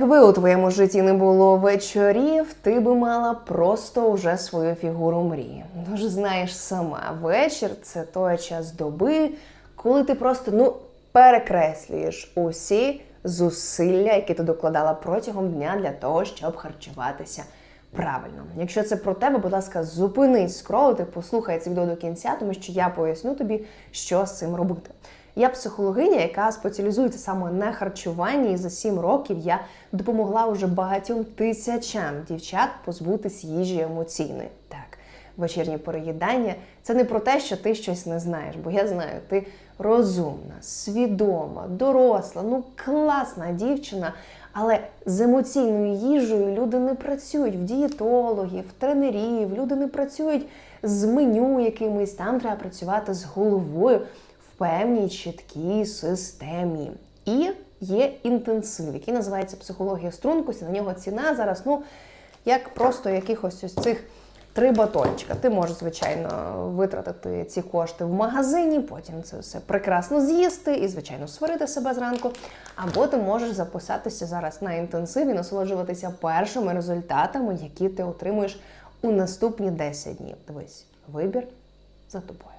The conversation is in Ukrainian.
Якби у твоєму житті не було вечорів, ти би мала просто уже свою фігуру мрії. Ну ж знаєш сама, вечір це той час доби, коли ти просто ну перекреслюєш усі зусилля, які ти докладала протягом дня для того, щоб харчуватися правильно. Якщо це про тебе, будь ласка, зупинись скролити, послухай це відео до кінця, тому що я поясню тобі, що з цим робити. Я психологиня, яка спеціалізується саме на харчуванні, і за 7 років я допомогла вже багатьом тисячам дівчат позбутись їжі емоційної. Так, вечірнє переїдання це не про те, що ти щось не знаєш, бо я знаю, ти розумна, свідома, доросла, ну класна дівчина. Але з емоційною їжею люди не працюють в дієтологів, тренерів, люди не працюють з меню якимись, там треба працювати з головою певній чіткій системі. І є інтенсив, який називається психологія стрункості. На нього ціна зараз, ну, як просто якихось ось цих три батончика. Ти можеш, звичайно, витратити ці кошти в магазині, потім це все прекрасно з'їсти і, звичайно, сварити себе зранку. Або ти можеш записатися зараз на інтенсив і насолоджуватися першими результатами, які ти отримуєш у наступні 10 днів. Дивись, вибір за тобою.